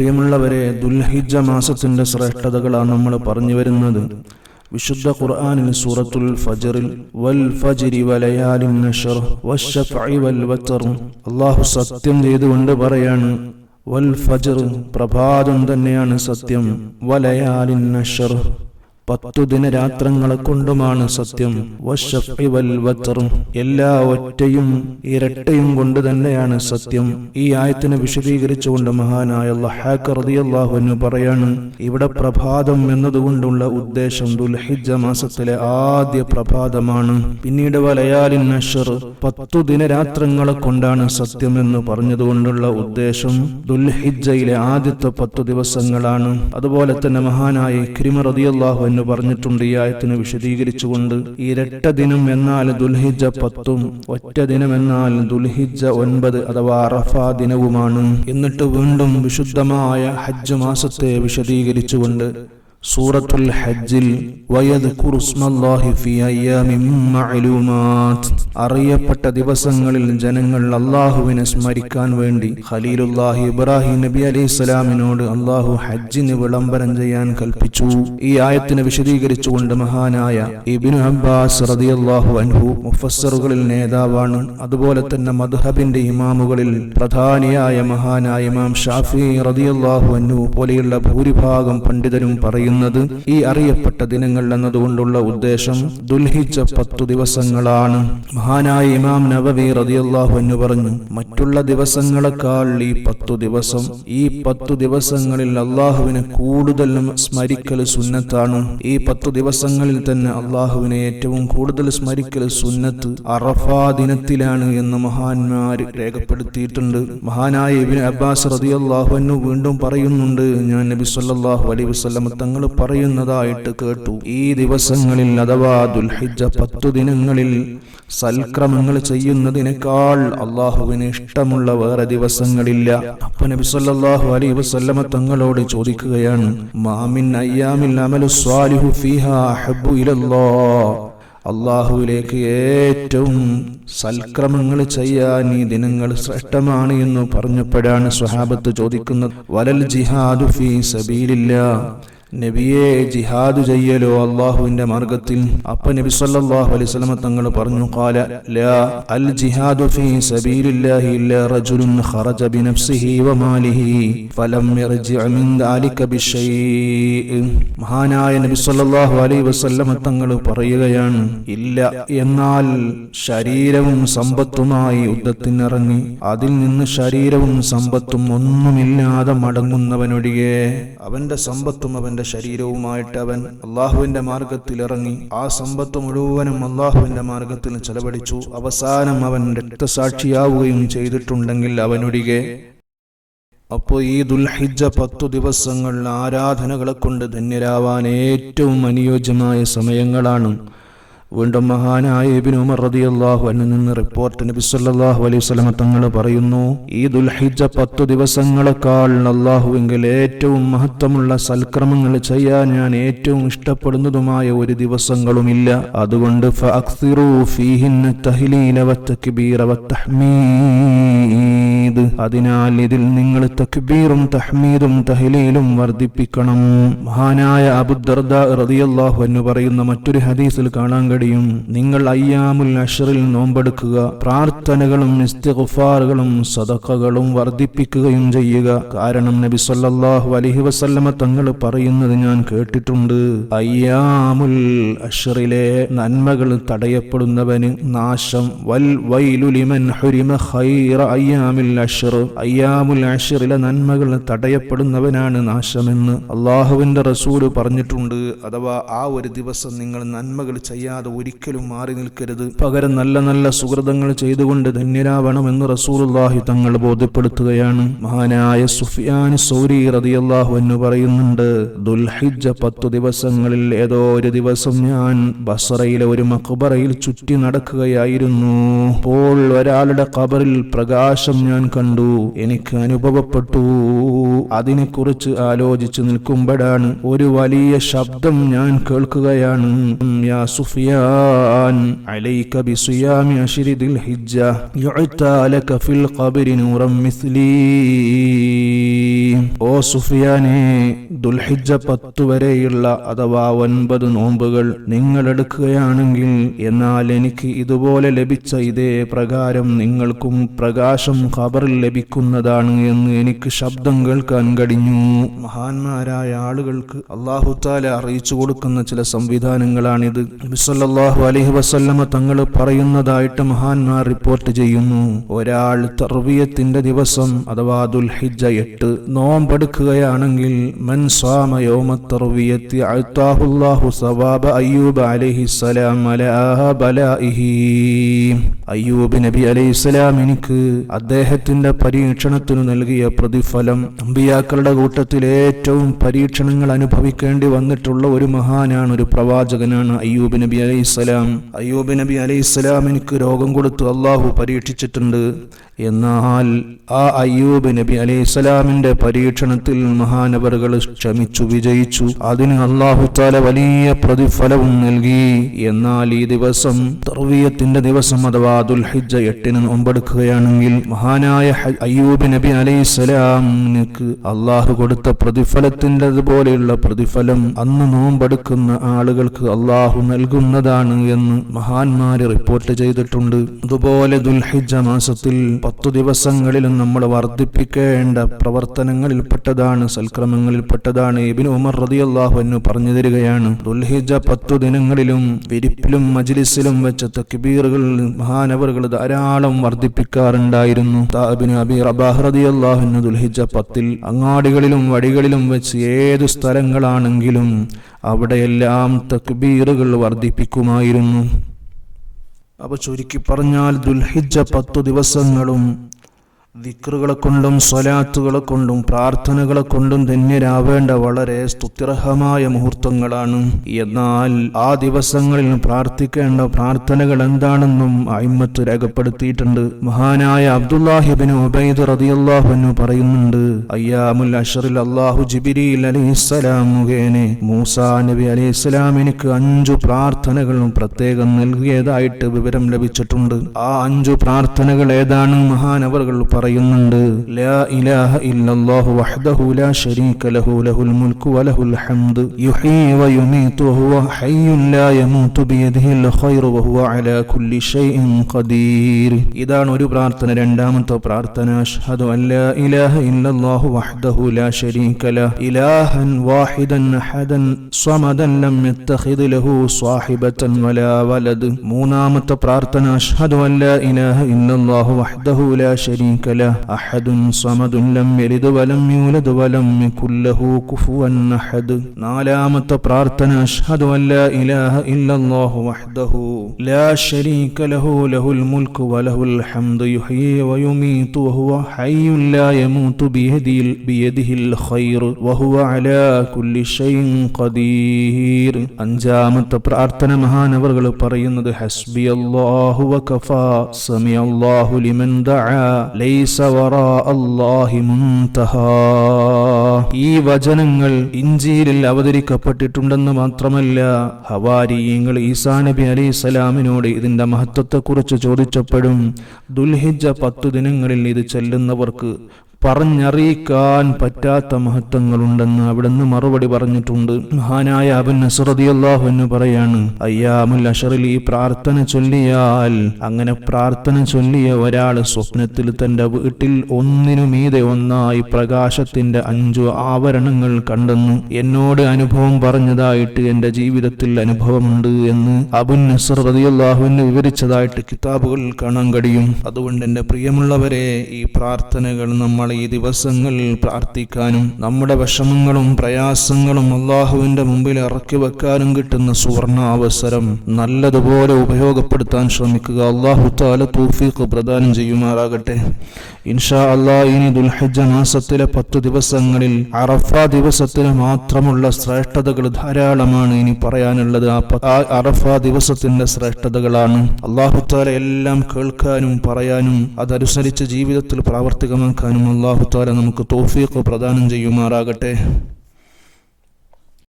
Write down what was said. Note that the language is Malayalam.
പ്രിയമുള്ളവരെ ദുൽഹിജ മാസത്തിന്റെ ശ്രേഷ്ഠതകളാണ് നമ്മൾ പറഞ്ഞു വരുന്നത്. വിശുദ്ധ ഖുർആാനിൽ സൂറത്തുൽ ഫജറിൽ വൽ ഫജ്രി വലയാലിൻ നഷർ വശഫഇ വൽ വത്തർ അല്ലാഹു സത്യം ചെയ്തുകൊണ്ട് പറയാണ് വൽ ഫജർ പ്രഭാതം തന്നെയാണ് സത്യം വലയാലിൻ നഷർ. പത്തു ദിനരാത്രങ്ങളെ കൊണ്ടുമാണ് സത്യം എല്ലാ ഒറ്റയും ഇരട്ടയും കൊണ്ട് തന്നെയാണ് സത്യം. ഈ ആയത്തിനെ വിശദീകരിച്ചുകൊണ്ട് മഹാനായ അൻഹു പറയാണ് ഇവിടെ പ്രഭാതം എന്നതുകൊണ്ടുള്ള ഉദ്ദേശം ദുൽഹിജ മാസത്തിലെ ആദ്യ പ്രഭാതമാണ്. പിന്നീട് വലയാലിൻ നഷർ പത്തു ദിനരാത്രങ്ങളെ കൊണ്ടാണ് സത്യം എന്ന് പറഞ്ഞതുകൊണ്ടുള്ള ഉദ്ദേശം ദുൽഹിജയിലെ ആദ്യത്തെ പത്തു ദിവസങ്ങളാണ്. അതുപോലെ തന്നെ മഹാനായ ഇക്രിമ റളിയല്ലാഹു പറഞ്ഞിട്ടുണ്ട്. ഈ ആയത്തിന് വിശദീകരിച്ചുകൊണ്ട് ഇരട്ട ദിനം എന്നാൽ ദുൽഹിജ പത്തും ഒറ്റ ദിനം എന്നാൽ ദുൽഹിജ ഒൻപത് അഥവാ അറഫ ദിനവുമാണ്. എന്നിട്ട് വീണ്ടും വിശുദ്ധമായ ഹജ്ജ് മാസത്തെ വിശദീകരിച്ചുകൊണ്ട് സൂറത്തുൽ ഹജ്ജിൽ അറിയപ്പെട്ട ദിവസങ്ങളിൽ ജനങ്ങൾ അള്ളാഹുവിനെ സ്മരിക്കാൻ വേണ്ടി ഖലീലുല്ലാഹി ഇബ്രാഹിം നബി അലൈഹി സ്വലാമിനോട് അള്ളാഹു ഹജ്ജിന് വിളംബരം ചെയ്യാൻ കൽപ്പിച്ചു. ഈ ആയത്തിനെ വിശദീകരിച്ചുകൊണ്ട് മഹാനായ ഇബ്നു അബ്ബാസ് റളിയല്ലാഹു അൻഹു മുഫസ്സറുകളിൽ നേതാവാണ്. അതുപോലെ തന്നെ മദ്ഹബിന്റെ ഇമാമുകളിൽ പ്രധാനിയായ മഹാനായ ഇമാം ഷാഫി റളിയല്ലാഹു അൻഹു പോലെയുള്ള ഭൂരിഭാഗം പണ്ഡിതരും പറയുന്നത് ഈ അറിയപ്പെട്ട ദിനങ്ങൾ എന്നതുകൊണ്ടുള്ള ഉദ്ദേശം ദുൽഹിജ പത്തു ദിവസങ്ങളാണ്. മഹാനായ ഇമാം നവവി റതിയല്ലാഹു എന്ന് പറഞ്ഞു മറ്റുള്ള ദിവസങ്ങളെക്കാൾ ഈ പത്തു ദിവസം ഈ പത്തു ദിവസങ്ങളിൽ അള്ളാഹുവിനെ കൂടുതലും സ്മരിക്കൽ സുന്നത്താണ്. ഈ പത്തു ദിവസങ്ങളിൽ തന്നെ അള്ളാഹുവിനെ ഏറ്റവും കൂടുതൽ സ്മരിക്കൽ സുന്നത്ത് അറഫാ ദിനത്തിലാണ് എന്ന് മഹാന്മാർ രേഖപ്പെടുത്തിയിട്ടുണ്ട്. മഹാനായ ഇബിൻ അബ്ബാസ് റതിയല്ലാഹു എന്ന് വീണ്ടും പറയുന്നുണ്ട് ഞാൻ നബി സല്ലാഹു വസല്ലം തങ്ങൾ പറയുന്നതായിട്ട് കേട്ടു. ഈ ദിവസങ്ങളിൽ അഥവാ ദുൽഹിജ പത്തു ദിനങ്ങളിൽ സൽക്രമങ്ങൾ ചെയ്യുന്നതിനേക്കാൾ അള്ളാഹുവിന് ഇഷ്ടമുള്ള വേറെ ദിവസങ്ങളില്ല. അപ്പൊ നബി സല്ലല്ലാഹു അലൈഹി വസല്ലമ തങ്ങളോട് ചോദിക്കുകയാണ് മാമിൻ അയ്യാമിൽ അമലു സ്വാലിഹു ഫീഹാ അഹബ്ബു അള്ളാഹുവിലേക്ക് ഏറ്റവും സൽക്രമങ്ങൾ ചെയ്യാൻ ഈ ദിനങ്ങൾ ശ്രേഷ്ഠമാണ് എന്ന് പറഞ്ഞപ്പോഴാണ് സ്വഹാബത്ത് ചോദിക്കുന്നത് വലൽ ജിഹാദു ഫീ സബീലില്ലാ? നബിയെ ജിഹാദ് ചെയ്യലോ അള്ളാഹുവിന്റെ മാർഗത്തിൽ? അപ്പ നബി സല്ലല്ലാഹു അലൈഹി വസല്ലം തങ്ങൾ പറഞ്ഞു ഖാല ലാ അൽ ജിഹാദു ഫീ സബീലില്ലാഹി ഇല്ലാ റജുലുൻ ഖറജ ബിനഫ്സിഹി വമാലിഹി ഫലം യർജിഅ മിൻ ദാലിക ബിശൈഇ മഹാനായ നബി സല്ലല്ലാഹു അലൈഹി വസല്ലം തങ്ങൾ പറയുകയാണ് ഇല്ല എന്നാൽ ശരീരവും സമ്പത്തുമായി യുദ്ധത്തിനിറങ്ങി അതിൽ നിന്ന് ശരീരവും സമ്പത്തും ഒന്നുമില്ലാതെ മടങ്ങുന്നവനൊഴികെ അവന്റെ സമ്പത്തും അവന്റെ ശരീരവുമായിട്ട് അവൻ അള്ളാഹുവിന്റെ മാർഗത്തിൽ ഇറങ്ങി ആ സമ്പത്ത് മുഴുവനും അള്ളാഹുവിന്റെ മാർഗത്തിൽ ചെലവഴിച്ചു. അവസാനം അവൻ രക്തസാക്ഷിയാവുകയും ചെയ്തിട്ടുണ്ടെങ്കിൽ അവനൊഴികെ. അപ്പോൾ ഈ ദുൽഹിജ പത്തു ദിവസങ്ങൾ ആരാധനകളെ കൊണ്ട് ധന്യരാവാൻ ഏറ്റവും അനുയോജ്യമായ സമയങ്ങളാണ്. വീണ്ടും മഹാനായ ഇബ്നു ഉമർ നിന്ന് റിപ്പോർട്ട് നബി സല്ലല്ലാഹു അലൈഹി വസല്ലം തങ്ങൾ പറയുന്നു ഈ ദുൽഹിജ പത്തു ദിവസങ്ങളെക്കാൾ അള്ളാഹുവിങ്കിൽ ഏറ്റവും മഹത്വമുള്ള സൽക്രമങ്ങൾ ചെയ്യാൻ ഞാൻ ഏറ്റവും ഇഷ്ടപ്പെടുന്നതുമായ ഒരു ദിവസങ്ങളുമില്ല. അതുകൊണ്ട് അതിനാൽ ഇതിൽ നിങ്ങൾ തക്ബീറും തഹ്മീദും തഹ്ലീലും വർദ്ധിപ്പിക്കണം. മഹാനായ അബുദർദ അൻഹു പറയുന്ന മറ്റൊരു ഹദീസിൽ കാണാൻ കഴിയും നിങ്ങൾ അയ്യാമുൽ അഷറിൽ നോമ്പെടുക്കുക പ്രാർത്ഥനകളും ഇസ്തിഗ്ഫാറുകളും സദഖകളും വർദ്ധിപ്പിക്കുകയും ചെയ്യുക. കാരണം നബി സല്ലല്ലാഹു അലഹി വസല്ലമ തങ്ങൾ പറയുന്നത് ഞാൻ കേട്ടിട്ടുണ്ട്. അയ്യാമുൽ അഷറിലെ നന്മകൾ തടയപ്പെടുന്നവന് നാശം. വൽ വൈലുലിമൻ ഹുരിമ ഖൈറ അയ്യാമിൽ അഷർ. അയ്യാമുൽ അഷറിലെ നന്മകൾ തടയപ്പെടുന്നവനാണ് നാശമെന്ന് അള്ളാഹുവിന്റെ റസൂൽ പറഞ്ഞിട്ടുണ്ട്. അഥവാ ആ ഒരു ദിവസം നിങ്ങൾ നന്മകൾ ചെയ്യാതെ ഒരിക്കലും മാറി നിൽക്കരുത്. പകരം നല്ല നല്ല സുഹൃതങ്ങൾ ചെയ്തുകൊണ്ട് ധന്യരാവണമെന്ന് റസൂലുള്ളാഹി തങ്ങൾ ബോധ്യപ്പെടുത്തുകയാണ്. മഹാനായ സുഫിയാൻ സൗരി റതിയല്ലാഹു എന്ന് പറയുന്നുണ്ട് ദുൽഹിജ പത്തു ദിവസങ്ങളിൽ ഏതോ ഒരു ദിവസം ഞാൻ ബസറയിലെ ഒരു മക്ബറയിൽ ചുറ്റി നടക്കുകയായിരുന്നു. അപ്പോൾ ഒരാളുടെ കബറിൽ പ്രകാശം ഞാൻ കണ്ടു. എനിക്ക് അനുഭവപ്പെട്ടു. അതിനെക്കുറിച്ച് ആലോചിച്ചു നിൽക്കുമ്പോഴാണ് ഒരു വലിയ ശബ്ദം ഞാൻ കേൾക്കുകയാണ്. യാ സുഫിയാൻ അലൈക بصيام عشر ذي الحجة. يعتى لك في القبر نورا مثلي. ഓ സുഫിയാനെ ദുൽഹിജ പത്തു വരെയുള്ള അഥവാ ഒൻപത് നോമ്പുകൾ നിങ്ങൾ എടുക്കുകയാണെങ്കിൽ എന്നാൽ എനിക്ക് ഇതുപോലെ ലഭിച്ച ഇതേ പ്രകാരം നിങ്ങൾക്കും പ്രകാശം ഖബറിൽ ലഭിക്കുന്നതാണ് എന്ന് എനിക്ക് ശബ്ദം കേൾക്കാൻ കഴിഞ്ഞു. മഹാന്മാരായ ആളുകൾക്ക് അള്ളാഹുത്താല അറിയിച്ചു കൊടുക്കുന്ന ചില സംവിധാനങ്ങളാണിത്. നബിസല്ലാഹു അലഹി വസല്ലമ തങ്ങൾ പറയുന്നതായിട്ട് മഹാന്മാർ റിപ്പോർട്ട് ചെയ്യുന്നു. ഒരാൾ തർവീയത്തിന്റെ ദിവസം അഥവാ ദുൽഹിജ എട്ട് നോമ്പെടുക്കുകയാണെങ്കിൽ അയ്യൂബ് അലൈഹി നബി അലൈഹിസ്സലാം എനിക്ക് അദ്ദേഹത്തിന്റെ പരീക്ഷണത്തിനു നൽകിയ പ്രതിഫലം അമ്പിയാക്കളുടെ കൂട്ടത്തിൽ ഏറ്റവും പരീക്ഷണങ്ങൾ അനുഭവിക്കേണ്ടി വന്നിട്ടുള്ള ഒരു മഹാനാണ് ഒരു പ്രവാചകനാണ് അയ്യൂബ് നബി അലൈഹിസ്സലാം അയ്യൂബ് നബി അലൈഹി സ്വലാം എനിക്ക് രോഗം കൊടുത്തു അള്ളാഹു പരീക്ഷിച്ചിട്ടുണ്ട്. എന്നാൽ ആ അയ്യൂബ് നബി അലൈഹി സ്വലാമിന്റെ പരീക്ഷണത്തിൽ മഹാനവറുകൾ ക്ഷമിച്ചു വിജയിച്ചു. അതിന് അള്ളാഹു താല വലിയ പ്രതിഫലവും നൽകി. എന്നാൽ ഈ ദിവസം തർവീയത്തിന്റെ ദിവസം അഥവാ ദുൽഹിജ എട്ടിന് നോമ്പെടുക്കുകയാണെങ്കിൽ മഹാനായ അയ്യൂബ് നബി അലൈഹി സ്വലാമിനക്ക് അള്ളാഹു കൊടുത്ത പ്രതിഫലത്തിന്റെ പോലെയുള്ള പ്രതിഫലം അന്ന് നോമ്പെടുക്കുന്ന ആളുകൾക്ക് അള്ളാഹു നൽകുന്നതാണ് എന്ന് മഹാന്മാര് റിപ്പോർട്ട് ചെയ്തിട്ടുണ്ട്. അതുപോലെ ദുൽഹിജ മാസത്തിൽ പത്തു ദിവസങ്ങളിലും നമ്മൾ വർദ്ധിപ്പിക്കേണ്ട പ്രവർത്തനങ്ങളിൽപ്പെട്ടതാണ് സൽക്രമങ്ങളിൽപ്പെട്ടതാണ് ഇബിൻ ഉമർ റളിയല്ലാഹു അൻഹു പറഞ്ഞു തരികയാണ്. ദുൽഹിജ പത്തു ദിനങ്ങളിലും വിരിപ്പിലും മജിലിസിലും വെച്ച തക്കിബീറുകൾ മഹാനവറുകൾ ധാരാളം വർദ്ധിപ്പിക്കാറുണ്ടായിരുന്നു. ദുൽഹിജ പത്തിൽ അങ്ങാടികളിലും വഴികളിലും വെച്ച് ഏതു സ്ഥലങ്ങളാണെങ്കിലും അവിടെയെല്ലാം തക്ബീറുകൾ വർദ്ധിപ്പിക്കുമായിരുന്നു. അപ്പൊ ചുരുക്കി പറഞ്ഞാൽ ദുൽഹിജ പത്തു ദിവസങ്ങളും ദിക്റുകളെ കൊണ്ടും സ്വലാത്തുകളെ കൊണ്ടും പ്രാർത്ഥനകളെ കൊണ്ടും ധന്യരാവേണ്ട വളരെ സ്തുത്യർഹമായ മുഹൂർത്തങ്ങളാണ്. എന്നാൽ ആ ദിവസങ്ങളിൽ പ്രാർത്ഥിക്കേണ്ട പ്രാർത്ഥനകൾ എന്താണെന്നും അയിമത്ത് രേഖപ്പെടുത്തിയിട്ടുണ്ട്. മഹാനായ അബ്ദുല്ലാഹിബിൻ ഉബൈദ് റതിയല്ലാഹുവിന് പറയുന്നുണ്ട് അയ്യാമുൽ അഷറിൽ അള്ളാഹു ജിബിരിൽ അലൈഹിസ്സലാം മുഖേനെ മൂസാ നബി അലൈഹിസ്സലാം എനിക്ക് അഞ്ചു പ്രാർത്ഥനകളും പ്രത്യേകം നൽകിയതായിട്ട് വിവരം ലഭിച്ചിട്ടുണ്ട്. ആ അഞ്ചു പ്രാർത്ഥനകൾ ഏതാണ്? മഹാനവറുകൾ പറയുന്നുണ്ട് ലാ ഇലാഹ ഇല്ലല്ലാഹു വഹ്ദഹു ലാ ശരീക ലഹു ലഹുൽ മുൽക്കു വലഹുൽ ഹംദ്. യുഹീ വയുമീതു വഹുവ ഹയ്യുൻ ലാ യമൂതു ബിയദിഹിൽ ഖൈറു വഹുവ അലാ കുല്ലി ഷൈഇൻ ഖദീർ. ഇതാണ് ഒരു പ്രാർത്ഥന രണ്ടാമത്തെ പ്രാർത്ഥന. അഷ്ഹദു അല്ലാ ഇലാഹ ഇല്ലല്ലാഹു വഹ്ദഹു ലാ ശരീക ലഹു. ഇലാഹൻ വാഹിദൻ അഹദൻ സ്വമദൻ ലം യത്തഖിദ് ലഹു സാഹിബതൻ വലാ വലദ്. മൂന്നാമത്തെ പ്രാർത്ഥന അഷ്ഹദു അല്ലാ ഇലാഹ ഇല്ലല്ലാഹു വഹ്ദഹു ലാ ശരീക ലഹു അഹദുൻ സ്വമദുൻ ലം യലിദ് വലം യൂലദ് വലം യകുൽ ലഹു കുഫുവൻ അഹദ് നാലാമത്തെ പ്രാർത്ഥന അഷ്ഹദു അൻ ലാ ഇലാഹ ഇല്ലല്ലാഹു വഹ്ദഹു ലാ ശരീക ലഹു ലഹുൽ മുൽക്കു വലഹുൽ ഹംദു യുഹ്യി വയുമീതു വഹുവ ഹയ്യുൻ ലാ യമൂതു ബിയദിൽ ബിയദിഹിൽ ഖൈർ വഹുവ അലാ കുല്ലി ഷൈഇൻ ഖദീർ. അഞ്ചാമത്തെ പ്രാർത്ഥന മഹാനവറുകൾ പറയുന്നത് ഹസ്ബി അല്ലാഹു വകഫാ സമി അല്ലാഹു ലിമൻ ദഅ ലൈസ വറാ അല്ലാഹി മുൻതഹാ. ഈ വചനങ്ങൾ ഇഞ്ചിയിൽ അവതരിക്കപ്പെട്ടിട്ടുണ്ടെന്ന് മാത്രമല്ല ഹവാരിയങ്ങൾ ഈസാ നബി അലൈഹി സ്വലാമിനോട് ഇതിന്റെ മഹത്വത്തെക്കുറിച്ച് ചോദിച്ചപ്പോഴും ദുൽഹിജ പത്തു ദിനങ്ങളിൽ ഇത് ചെല്ലുന്നവർക്ക് പറഞ്ഞറിയിക്കാൻ പറ്റാത്ത മഹത്വങ്ങളുണ്ടെന്ന് അവിടുന്ന് മറുപടി പറഞ്ഞിട്ടുണ്ട്. മഹാനായ അബൻ നസറദിയല്ലാഹു എന്ന് പറയാണ് അയ്യാമുൽ അഷറിൽ ഈ പ്രാർത്ഥന ചൊല്ലിയാൽ അങ്ങനെ പ്രാർത്ഥന ചൊല്ലിയ ഒരാൾ സ്വപ്നത്തിൽ തന്റെ വീട്ടിൽ ഒന്നിനു മീതെ ഒന്നായി പ്രകാശത്തിന്റെ അഞ്ചു ആവരണങ്ങൾ കണ്ടെന്നു. എന്നോട് അനുഭവം പറഞ്ഞതായിട്ട് എന്റെ ജീവിതത്തിൽ അനുഭവമുണ്ട് എന്ന് അബുൻ നസർ വിവരിച്ചതായിട്ട് കിതാബുകളിൽ കാണാൻ കഴിയും. അതുകൊണ്ട് എന്റെ പ്രിയമുള്ളവരെ ഈ പ്രാർത്ഥനകൾ നമ്മൾ ഈ ദിവസങ്ങളിൽ പ്രാർത്ഥിക്കാനും നമ്മുടെ വിഷമങ്ങളും പ്രയാസങ്ങളും അള്ളാഹുവിന്റെ മുമ്പിൽ ഇറക്കി വെക്കാനും കിട്ടുന്ന സുവർണ അവസരം നല്ലതുപോലെ ഉപയോഗപ്പെടുത്താൻ ശ്രമിക്കുക. അള്ളാഹു താല തൂഫീഖ് പ്രദാനം ചെയ്യുമാറാകട്ടെ. ഇൻഷാ അള്ളാഹ് ഇനി ദുൽഹജ്ജ മാസത്തിലെ പത്തു ദിവസങ്ങളിൽ അറഫ ദിവസത്തിന് മാത്രമുള്ള ശ്രേഷ്ഠതകൾ ധാരാളമാണ് ഇനി പറയാനുള്ളത്. ആ അറഫ ദിവസത്തിന്റെ ശ്രേഷ്ഠതകളാണ്. അള്ളാഹു താല എല്ലാം കേൾക്കാനും പറയാനും അതനുസരിച്ച് ജീവിതത്തിൽ പ്രാവർത്തികമാക്കാനും അള്ളാഹു താല നമുക്ക് തോഫീഖ് പ്രദാനം ചെയ്യുമാറാകട്ടെ.